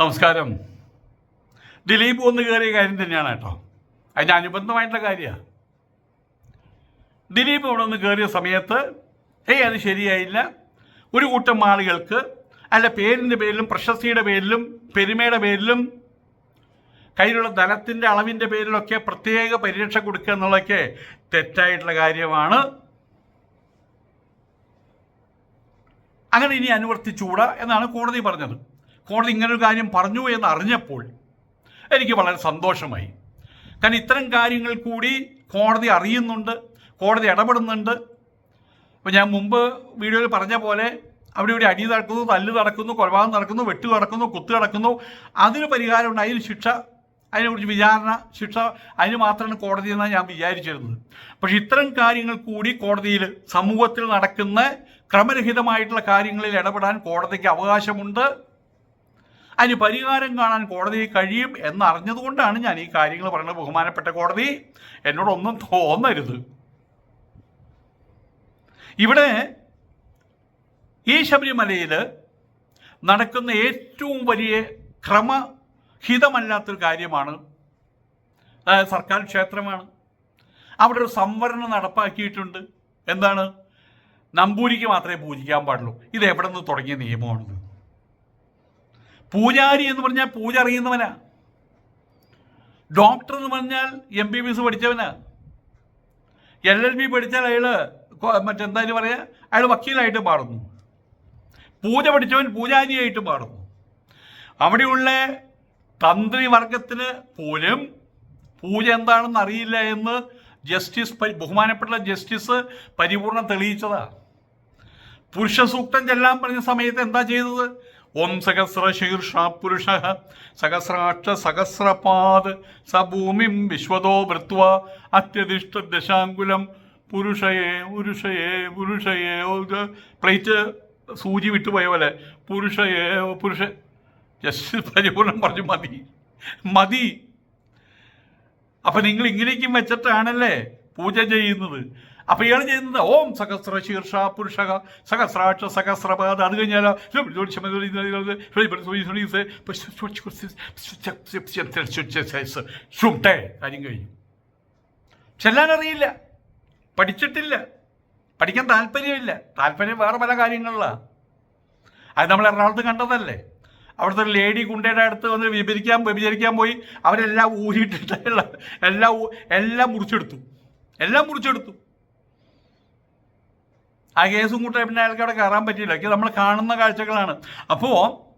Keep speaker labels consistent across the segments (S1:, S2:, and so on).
S1: നമസ്കാരം. ദിലീപ് ഒന്ന് കയറിയ കാര്യം തന്നെയാണ് കേട്ടോ. അതിന് അനുബന്ധമായിട്ടുള്ള കാര്യമാണ് ദിലീപ് അവിടെ ഒന്ന് കയറിയ സമയത്ത് ഏയ് അത് ശരിയായില്ല. ഒരു കൂട്ടം ആളുകൾക്ക് അല്ല പേരിന്റെ പേരിലും പ്രശസ്തിയുടെ പേരിലും പെരുമയുടെ പേരിലും കയ്യിലുള്ള ധനത്തിന്റെ അളവിന്റെ പേരിലൊക്കെ പ്രത്യേക പരിരക്ഷ കൊടുക്കുക എന്നുള്ളതൊക്കെ തെറ്റായിട്ടുള്ള കാര്യമാണ്. അങ്ങനെ ഇനി അനുവർത്തിച്ചുകൂടാ എന്നാണ് കോടതി പറഞ്ഞത്. കോടതി ഇങ്ങനൊരു കാര്യം പറഞ്ഞു എന്ന് അറിഞ്ഞപ്പോൾ എനിക്ക് വളരെ സന്തോഷമായി. കാരണം ഇത്തരം കാര്യങ്ങൾ കൂടി കോടതി അറിയുന്നുണ്ട് കോടതി ഇടപെടുന്നുണ്ട്. അപ്പോൾ ഞാൻ മുമ്പ് വീഡിയോയിൽ പറഞ്ഞ പോലെ അവിടെ ഇവിടെ അടി നടക്കുന്നു തല്ല് നടക്കുന്നു കൊലപാതകം നടക്കുന്നു വെട്ട് നടക്കുന്നു കുത്തു നടക്കുന്നു. അതിന് പരിഹാരമുണ്ട് അതിന് ശിക്ഷ അതിനെക്കുറിച്ച് വിചാരണ ശിക്ഷ അതിന് മാത്രമാണ് കോടതി എന്നാണ് ഞാൻ വിചാരിച്ചിരുന്നത്. പക്ഷെ ഇത്തരം കാര്യങ്ങൾ കൂടി കോടതിയിൽ സമൂഹത്തിൽ നടക്കുന്ന ക്രമരഹിതമായിട്ടുള്ള കാര്യങ്ങളിൽ ഇടപെടാൻ കോടതിക്ക് അവകാശമുണ്ട്. അതിന് പരിഹാരം കാണാൻ കോടതി കഴിയും എന്നറിഞ്ഞതുകൊണ്ടാണ് ഞാൻ ഈ കാര്യങ്ങൾ പറയുന്നത്. ബഹുമാനപ്പെട്ട കോടതി എന്നോടൊന്നും തോന്നരുത്. ഇവിടെ ഈ ശബരിമലയിൽ നടക്കുന്ന ഏറ്റവും വലിയ ക്രമഹിതമല്ലാത്തൊരു കാര്യമാണ് സർക്കാർ ക്ഷേത്രമാണ്. അവിടെ ഒരു സംവരണം നടപ്പാക്കിയിട്ടുണ്ട്. എന്താണ്? നമ്പൂരിക്ക് മാത്രമേ പൂജിക്കാൻ പാടുള്ളൂ. ഇത് എവിടെ നിന്ന് തുടങ്ങിയ നിയമമാണിത്. പൂജാരി എന്ന് പറഞ്ഞാൽ പൂജ അറിയുന്നവനാ. ഡോക്ടർ എന്ന് പറഞ്ഞാൽ എം ബി ബി എസ് പഠിച്ചവനാ. എൽ എൽ ബി പഠിച്ചാൽ അയാൾ മറ്റെന്തായാലും പറയാ അയാൾ വക്കീലായിട്ട് മാറുന്നു. പൂജ പഠിച്ചവൻ പൂജാരിയായിട്ട് മാറുന്നു. അവിടെയുള്ള തന്ത്രി വർഗത്തിന് പോലും പൂജ എന്താണെന്ന് അറിയില്ല എന്ന് ജസ്റ്റിസ് ബഹുമാനപ്പെട്ട ജസ്റ്റിസ് പരിപൂർണം തെളിയിച്ചതാ. പുരുഷ സൂക്തം ചെല്ലാൻ പറഞ്ഞ സമയത്ത് എന്താ ചെയ്തത്? ഓം സഹസ്ര ശീർഷാ പുരുഷ സഹസ്രാക്ഷ സഹസ്രപാദ് സ ഭൂമിം വിശ്വതോ വൃത്വ അത്യധിഷ്ഠ ദശാങ്കുലം പുരുഷയേ പുരുഷയെ പുരുഷയെ പ്ലേറ്റ് സൂചി വിട്ടുപോയ പോലെ പുരുഷയെ പുരുഷ ജസ്റ്റ് പരിപൂർണം പറഞ്ഞു മതി മതി. അപ്പൊ നിങ്ങൾ ഇങ്ങനെയൊക്കെ വെച്ചിട്ടാണല്ലേ പൂജ ചെയ്യുന്നത്. അപ്പൊ ഇയാൾ ചെയ്യുന്നത് ഓം സഹസ്ര ശീർഷ പുരുഷ സഹസ്രാക്ഷ സഹസ്രപാദ അത് കഴിഞ്ഞാൽ കാര്യം അറിയില്ല പഠിച്ചിട്ടില്ല പഠിക്കാൻ താല്പര്യമില്ല താല്പര്യം വേറെ പല കാര്യങ്ങളിലാണ് അത് നമ്മൾ എറണാകുളത്ത് കണ്ടതല്ലേ അവിടുത്തെ ലേഡി കുണ്ടയുടെ അടുത്ത് വന്ന് വിഭജിക്കാൻ വ്യഭിചരിക്കാൻ പോയി അവരെല്ലാം ഊരിയിട്ടിട്ട് എല്ലാം എല്ലാം മുറിച്ചെടുത്തു എല്ലാം മുറിച്ചെടുത്തു ആ കേസും കൂട്ടെ പിന്നെ അയാൾക്ക് അവിടെ കയറാൻ പറ്റിയില്ല. ഒക്കെ നമ്മൾ കാണുന്ന കാഴ്ചകളാണ്. അപ്പോൾ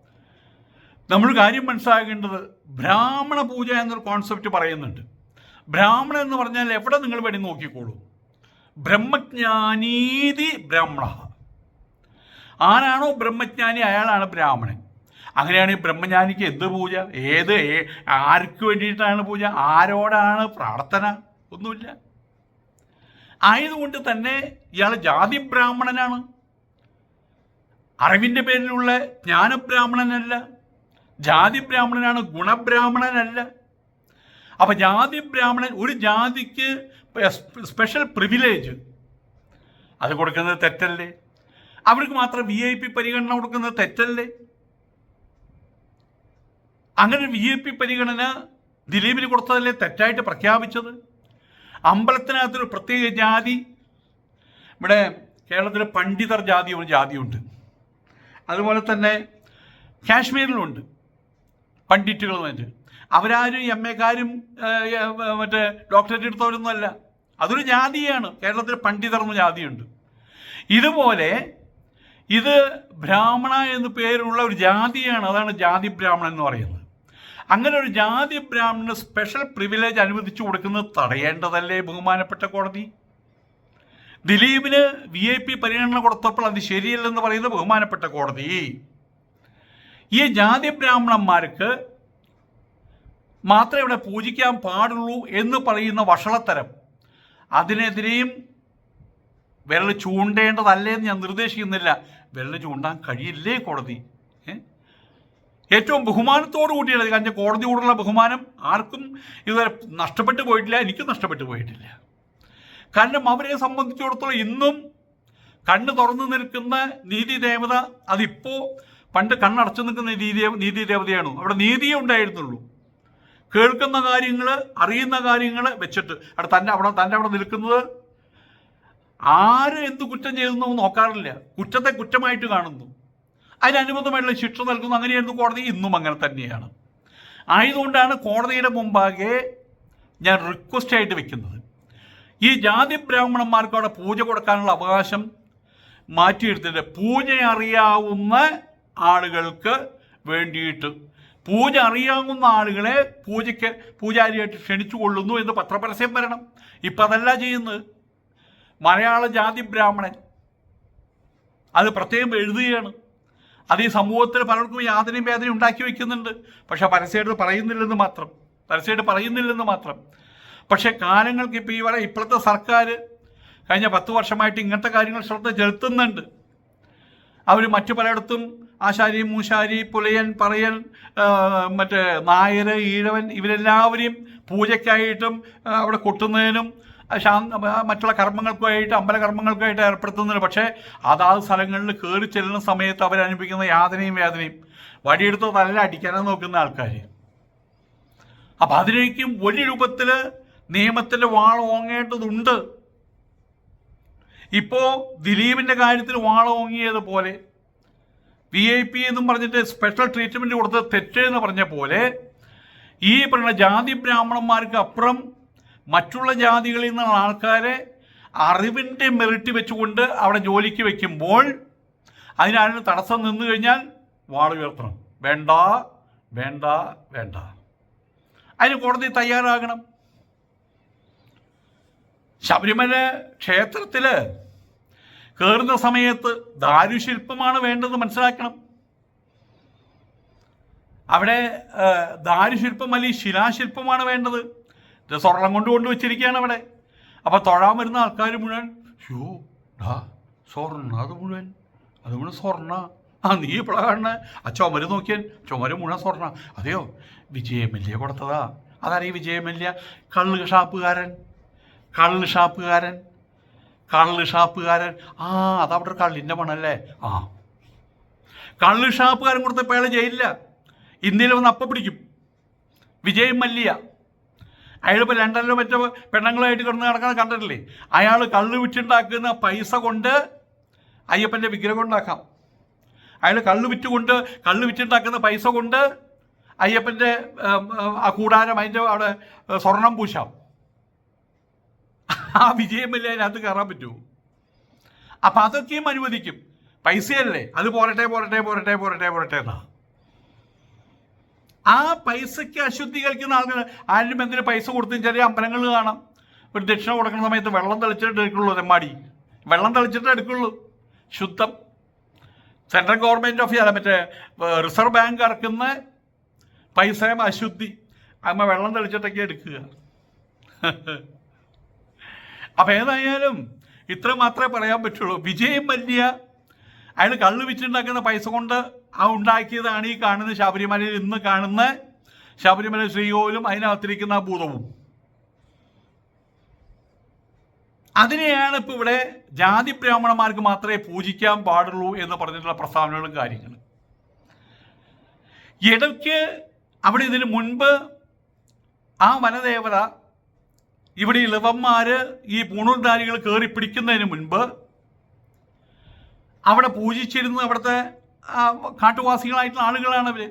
S1: നമ്മൾ കാര്യം മനസ്സിലാക്കേണ്ടത് ബ്രാഹ്മണ പൂജ എന്നൊരു കോൺസെപ്റ്റ് പറയുന്നുണ്ട്. ബ്രാഹ്മണ എന്ന് പറഞ്ഞാൽ എവിടെ നിങ്ങൾ വേണ്ടി നോക്കിക്കോളൂ. ബ്രഹ്മജ്ഞാനീതി ബ്രാഹ്മണ. ആരാണോ ബ്രഹ്മജ്ഞാനി അയാളാണ് ബ്രാഹ്മണൻ. അങ്ങനെയാണ് ഈ ബ്രഹ്മജ്ഞാനിക്ക് എന്ത് പൂജ? ഏത്? ആർക്ക് വേണ്ടിയിട്ടാണ് പൂജ? ആരോടാണ് പ്രാർത്ഥന? ഒന്നുമില്ല. ആയതുകൊണ്ട് തന്നെ ഇയാൾ ജാതി ബ്രാഹ്മണനാണ്. അറിവിന്റെ പേരിലുള്ള ജ്ഞാനബ്രാഹ്മണനല്ല. ജാതി ബ്രാഹ്മണനാണ് ഗുണബ്രാഹ്മണനല്ല. അപ്പം ജാതി ബ്രാഹ്മണൻ ഒരു ജാതിക്ക് സ്പെഷ്യൽ പ്രിവിലേജ് അത് കൊടുക്കുന്നത് തെറ്റല്ലേ? അവർക്ക് മാത്രം വി ഐ പി പരിഗണന കൊടുക്കുന്നത് തെറ്റല്ലേ? അങ്ങനെ വി ഐ പി പരിഗണന ദിലീപിന് കൊടുത്തതല്ലേ തെറ്റായിട്ട് പ്രഖ്യാപിച്ചത്? അമ്പലത്തിനകത്തൊരു പ്രത്യേക ജാതി. ഇവിടെ കേരളത്തിലെ പണ്ഡിതർ ജാതി ജാതിയുണ്ട്. അതുപോലെ തന്നെ കാശ്മീരിലുണ്ട് പണ്ഡിറ്റുകൾ എന്നിട്ട് അവരാരും എം എക്കാരും മറ്റേ ഡോക്ടറേറ്റ് എടുത്തവരൊന്നുമല്ല. അതൊരു ജാതിയാണ്. കേരളത്തിലെ പണ്ഡിതർ എന്ന ജാതിയുണ്ട്. ഇതുപോലെ ഇത് ബ്രാഹ്മണ എന്ന് പേരുള്ള ഒരു ജാതിയാണ്. അതാണ് ജാതി ബ്രാഹ്മണൻ എന്ന് പറയുന്നത്. അങ്ങനെ ഒരു ജാതി ബ്രാഹ്മണന് സ്പെഷ്യൽ പ്രിവിലേജ് അനുവദിച്ചു കൊടുക്കുന്നത് തടയേണ്ടതല്ലേ ബഹുമാനപ്പെട്ട കോടതി? ദിലീപിന് വി ഐ പി പരിഗണന കൊടുത്തപ്പോൾ അത് ശരിയല്ലെന്ന് പറയുന്നത് ബഹുമാനപ്പെട്ട കോടതി. ഈ ജാതി ബ്രാഹ്മണന്മാർക്ക് മാത്രമേ ഇവിടെ പൂജിക്കാൻ പാടുള്ളൂ എന്ന് പറയുന്ന വഷളത്തരം. അതിനെതിരെയും വിരൽ ചൂണ്ടേണ്ടതല്ലേ എന്ന് ഞാൻ നിർദ്ദേശിക്കുന്നില്ല. വിരൽ ചൂണ്ടാൻ കഴിയില്ലേ കോടതി? ഏറ്റവും ബഹുമാനത്തോടു കൂടിയാണ് കാരണം കോടതിയോടുള്ള ബഹുമാനം ആർക്കും ഇതുവരെ നഷ്ടപ്പെട്ടു പോയിട്ടില്ല. എനിക്കും നഷ്ടപ്പെട്ടു പോയിട്ടില്ല. കാരണം അവരെ സംബന്ധിച്ചിടത്തോളം ഇന്നും കണ്ണ് തുറന്നു നിൽക്കുന്ന നീതി ദേവത അതിപ്പോൾ പണ്ട് കണ്ണടച്ചു നിൽക്കുന്ന നീതി നീതി ദേവതയാണ്? അവിടെ നീതിയേ ഉണ്ടായിരുന്നുള്ളൂ. കേൾക്കുന്ന കാര്യങ്ങൾ അറിയുന്ന കാര്യങ്ങൾ വെച്ചിട്ട്. അവിടെ തന്നെ അവിടെ തന്നെ അവിടെ നിൽക്കുന്നത് ആര് എന്ത് കുറ്റം ചെയ്തെന്നോ നോക്കാറില്ല. കുറ്റത്തെ കുറ്റമായിട്ട് കാണുന്നു. അതിനനുബന്ധമായിട്ടുള്ള ശിക്ഷ നൽകുന്നു. അങ്ങനെയായിരുന്നു കോടതി. ഇന്നും അങ്ങനെ തന്നെയാണ്. ആയതുകൊണ്ടാണ് കോടതിയുടെ മുമ്പാകെ ഞാൻ റിക്വസ്റ്റ് ആയിട്ട് വെക്കുന്നത്. ഈ ജാതി ബ്രാഹ്മണന്മാർക്ക് അവിടെ പൂജ കൊടുക്കാനുള്ള അവകാശം മാറ്റിയെടുത്തിട്ട് പൂജ അറിയാവുന്ന ആളുകൾക്ക് വേണ്ടിയിട്ട് പൂജ അറിയാവുന്ന ആളുകളെ പൂജയ്ക്ക് പൂജാരിയായിട്ട് ക്ഷണിച്ചു കൊള്ളുന്നു എന്ന് പത്രപരസ്യം വരണം. ഇപ്പം അതല്ല ചെയ്യുന്നത്. മലയാള ജാതി ബ്രാഹ്മണൻ അത് പ്രത്യേകം എഴുതുകയാണ്. അത് ഈ സമൂഹത്തിൽ പലർക്കും യാതനയും വേദനയും ഉണ്ടാക്കി വയ്ക്കുന്നുണ്ട്. പക്ഷെ പരസ്യമായിട്ട് പറയുന്നില്ലെന്ന് മാത്രം. പരസ്യമായിട്ട് പറയുന്നില്ലെന്ന് മാത്രം. പക്ഷെ കാലങ്ങൾക്ക് ഇപ്പോൾ ഈ വരെ ഇപ്പോഴത്തെ സർക്കാർ കഴിഞ്ഞ പത്ത് വർഷമായിട്ട് ഇങ്ങനത്തെ കാര്യങ്ങൾ ശ്രദ്ധ ചെലുത്തുന്നുണ്ട്. അവർ മറ്റു പലയിടത്തും ആശാരി മൂശാരി പുലയൻ പറയൻ മറ്റേ നായർ ഈഴവൻ ഇവരെല്ലാവരെയും പൂജയ്ക്കായിട്ടും അവിടെ കൊട്ടുന്നതിനും ശാന്ത മറ്റുള്ള കർമ്മങ്ങൾക്കുമായിട്ട് അമ്പല കർമ്മങ്ങൾക്കുമായിട്ട് ഏർപ്പെടുത്തുന്നുണ്ട് പക്ഷേ അതാത് സ്ഥലങ്ങളിൽ കയറി ചെല്ലുന്ന സമയത്ത് അവരനുഭവിക്കുന്ന യാതനയും വേദനയും വടിയെടുത്ത് തലയിൽ അടിക്കാനാണ് നോക്കുന്ന ആൾക്കാർ അപ്പം അതിലേക്കും ഒരു രൂപത്തിൽ നിയമത്തിന്റെ വാൾ ഓങ്ങേണ്ടതുണ്ട്. ഇപ്പോൾ ദിലീപിന്റെ കാര്യത്തിൽ വാൾ ഓങ്ങിയതുപോലെ വി ഐ പി എന്നും പറഞ്ഞിട്ട് സ്പെഷ്യൽ ട്രീറ്റ്മെന്റ് കൊടുത്തത് തെറ്റെന്ന് പറഞ്ഞ പോലെ ഈ പറയുന്ന ജാതി ബ്രാഹ്മണന്മാർക്ക് അപ്പുറം മറ്റുള്ള ജാതികളിൽ നിന്നുള്ള ആൾക്കാരെ അറിവിന്റെ മെറിറ്റ് വെച്ചുകൊണ്ട് അവിടെ ജോലിക്ക് വെക്കുമ്പോൾ അതിനാരും തടസ്സം നിന്നു കഴിഞ്ഞാൽ വാൾ ഉയർത്തണം. വേണ്ട വേണ്ട വേണ്ട. അതിന് കോടതി തയ്യാറാകണം. ശബരിമല ക്ഷേത്രത്തിൽ കയറുന്ന സമയത്ത് ദാരുശില്പമാണ് വേണ്ടത് മനസ്സിലാക്കണം. അവിടെ ദാരുശില്പം അല്ലെങ്കിൽ ശിലാശില്പമാണ് വേണ്ടത്. സ്വർണം കൊണ്ട് കൊണ്ട് വെച്ചിരിക്കുകയാണ് അവിടെ. അപ്പോൾ തൊഴാൻ വരുന്ന ആൾക്കാർ മുഴുവൻ ഷോ ഡാ സ്വർണ അത് മുഴുവൻ. അത് മുഴുവൻ സ്വർണ. ആ നീ ഇപ്പോഴാണ് കാണുന്നത് ആ ചുമര് നോക്കിയാൽ ചുമര് മുഴുവൻ സ്വർണ. അതെയോ? വിജയമല്യ കൊടുത്തതാ. അതാരീ വിജയമല്യ? കള്ള് ഷാപ്പുകാരൻ. കള്ള് ഷാപ്പുകാരൻ. കള്ള് ഷാപ്പുകാരൻ. ആ അതവിടെ കള്ളിന്റെ മണല്ലേ? ആ. കള്ള് ഷാപ്പുകാരൻ കൊടുത്തപ്പോൾ അയാൾ ജയിലില്ല ഇന്ത്യയിൽ വന്ന് അപ്പം പിടിക്കും. വിജയ് മല്യ അയാളിപ്പോൾ ലണ്ടനിലും മറ്റോ പെണ്ണുങ്ങളായിട്ട് കിടന്ന് നടക്കുന്നത് കണ്ടിട്ടില്ലേ? അയാൾ കള്ള് വിറ്റുണ്ടാക്കുന്ന പൈസ കൊണ്ട് അയ്യപ്പന്റെ വിഗ്രഹം ഉണ്ടാക്കാം. അയാൾ കള്ള് വിറ്റുകൊണ്ട് കള്ള് വിറ്റുണ്ടാക്കുന്ന പൈസ കൊണ്ട് അയ്യപ്പന്റെ ആ കൂടാരം അതിന്റെ അവിടെ സ്വർണം പൂശാം. ആ വിജയമില്ല അതിനകത്ത് കയറാൻ പറ്റുമോ അപ്പം അതൊക്കെയും അനുവദിക്കും. പൈസയല്ലേ? അത് പോരട്ടെ പോരട്ടെ പോരട്ടെ പോരട്ടെ പോരട്ടെ എന്നാ. ആ പൈസയ്ക്ക് അശുദ്ധി കളിക്കുന്ന ആളുകൾ ആരും എന്തിനു പൈസ കൊടുത്തും ചെറിയ അമ്പലങ്ങൾ കാണാം. ഒരു ദക്ഷിണ കൊടുക്കുന്ന സമയത്ത് വെള്ളം തെളിച്ചിട്ട് എടുക്കുള്ളൂ തെമ്മാടി. വെള്ളം തെളിച്ചിട്ട് എടുക്കുള്ളൂ. ശുദ്ധം. സെൻട്രൽ ഗവൺമെന്റ് ഓഫ് ഇന്ത്യ മറ്റേ റിസർവ് ബാങ്ക് ഇറക്കുന്ന പൈസയും അശുദ്ധി. അമ്മ വെള്ളം തെളിച്ചിട്ടൊക്കെ എടുക്കുക. അപ്പം ഏതായാലും ഇത്ര മാത്രമേ പറയാൻ പറ്റുള്ളൂ. വിജയം വലിയ അയാൾ കള്ളു വിറ്റുണ്ടാക്കുന്ന പൈസ കൊണ്ട് ആ ഉണ്ടാക്കിയതാണ് ഈ കാണുന്ന ശബരിമലയിൽ ഇന്ന് കാണുന്ന ശബരിമല ശ്രീകോവിലും അതിനകത്തിരിക്കുന്ന ഭൂതവും. അതിനെയാണ് ഇപ്പോൾ ഇവിടെ ജാതി ബ്രാഹ്മണന്മാർക്ക് മാത്രമേ പൂജിക്കാൻ പാടുള്ളൂ എന്ന് പറഞ്ഞിട്ടുള്ള പ്രസ്താവനകളും കാര്യങ്ങളും. ഇടയ്ക്ക് അവിടെ ഇതിനു മുൻപ് ആ വനദേവത ഇവിടെ ഇളവന്മാര് ഈ പൂണൂർധാരികൾ കയറി പിടിക്കുന്നതിന് മുൻപ് അവിടെ പൂജിച്ചിരുന്ന അവിടുത്തെ കാട്ടുവാസികളായിട്ടുള്ള ആളുകളാണ് അവർ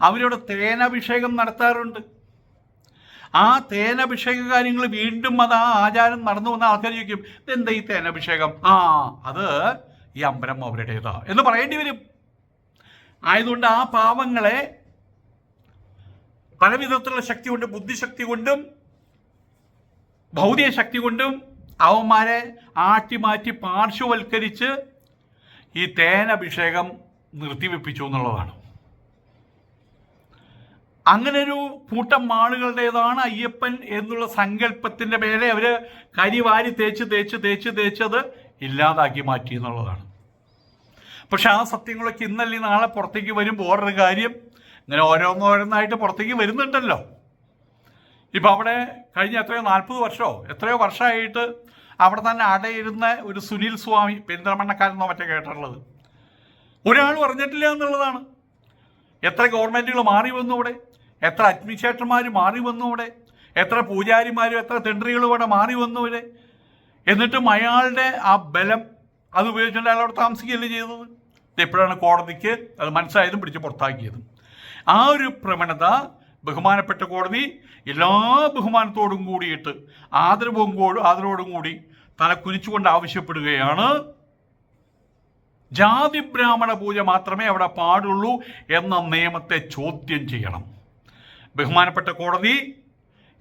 S1: അവരവിടെ തേനഭിഷേകം നടത്താറുണ്ട്. ആ തേനഭിഷേക കാര്യങ്ങൾ വീണ്ടും അത് ആ ആചാരം നടന്നു വന്ന ആൾക്കാർ ചോദിക്കും എന്താ ഈ തേനഭിഷേകം? ആ അത് ഈ അമ്പരം അവരുടേതാ. എന്ന് പറയേണ്ടി വരും. ആയതുകൊണ്ട് ആ പാവങ്ങളെ പല വിധത്തിലുള്ള ശക്തി കൊണ്ടും ബുദ്ധിശക്തി കൊണ്ടും ഭൗതിക ശക്തി കൊണ്ടും അവന്മാരെ ആട്ടിമാറ്റി പാർശ്വവൽക്കരിച്ച് ഈ തേനഭിഷേകം നിർത്തിവെപ്പിച്ചു എന്നുള്ളതാണ്. അങ്ങനെ ഒരു കൂട്ടം ആളുകളുടേതാണ് അയ്യപ്പൻ എന്നുള്ള സങ്കല്പത്തിന്റെ മേലെ അവർ കരിവാരി തേച്ച് തേച്ച് തേച്ച് തേച്ചത് ഇല്ലാതാക്കി മാറ്റി എന്നുള്ളതാണ്. പക്ഷെ ആ സത്യങ്ങളൊക്കെ ഇന്നല്ലേ നാളെ പുറത്തേക്ക് വരുമ്പോൾ വേറൊരു കാര്യം ഇങ്ങനെ ഓരോന്നോരോന്നായിട്ട് പുറത്തേക്ക് വരുന്നുണ്ടല്ലോ. ഇപ്പം അവിടെ കഴിഞ്ഞ എത്രയോ നാൽപ്പത് വർഷമോ എത്രയോ വർഷമായിട്ട് അവിടെ തന്നെ അടയിരുന്ന ഒരു സുനിൽ സ്വാമി പെരിന്തൽമണ്ണക്കാരെന്നോ മറ്റേ കേട്ടിട്ടുള്ളത്. ഒരാൾ പറഞ്ഞിട്ടില്ല എന്നുള്ളതാണ്. എത്ര ഗവൺമെന്റുകൾ മാറി വന്നു ഇവിടെ? എത്ര അഡ്മിനിസ്ട്രേറ്റർമാർ മാറി വന്നു ഇവിടെ? എത്ര പൂജാരിമാരും എത്ര തെണ്ടറികളും ഇവിടെ മാറി വന്നു ഇവിടെ? എന്നിട്ടും അയാളുടെ ആ ബലം അത് ഉപയോഗിച്ചുകൊണ്ട് അയാൾ അവിടെ താമസിക്കുകയല്ലേ ചെയ്തത്? എപ്പോഴാണ് കോടതിക്ക് അത് മനസ്സായതും പിടിച്ച് പുറത്താക്കിയതും. ആ ഒരു പ്രവണത ബഹുമാനപ്പെട്ട കോടതി എല്ലാ ബഹുമാനത്തോടും കൂടിയിട്ട് ആദരവും ആദരവോടും കൂടി തല കുനിച്ചുകൊണ്ട് ആവശ്യപ്പെടുകയാണ്. ജാതി ബ്രാഹ്മണ പൂജ മാത്രമേ അവിടെ പാടുള്ളൂ എന്ന നിയമത്തെ ചോദ്യം ചെയ്യണം. ബഹുമാനപ്പെട്ട കോടതി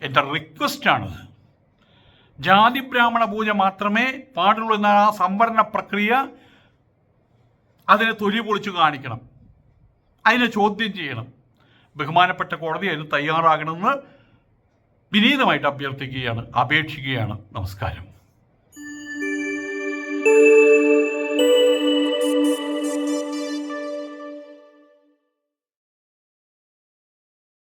S1: എന്റെ റിക്വസ്റ്റാണ്. ജാതി ബ്രാഹ്മണ പൂജ മാത്രമേ പാടുള്ളൂ എന്ന ആ സംവരണ പ്രക്രിയ അതിനെ തൊലി പൊളിച്ചു കാണിക്കണം. അതിനെ ചോദ്യം ചെയ്യണം. ബഹുമാനപ്പെട്ട കോടതി അതിന് തയ്യാറാകണമെന്ന് വിനീതമായിട്ട് അഭ്യർത്ഥിക്കുകയാണ് അപേക്ഷിക്കുകയാണ്. നമസ്കാരം.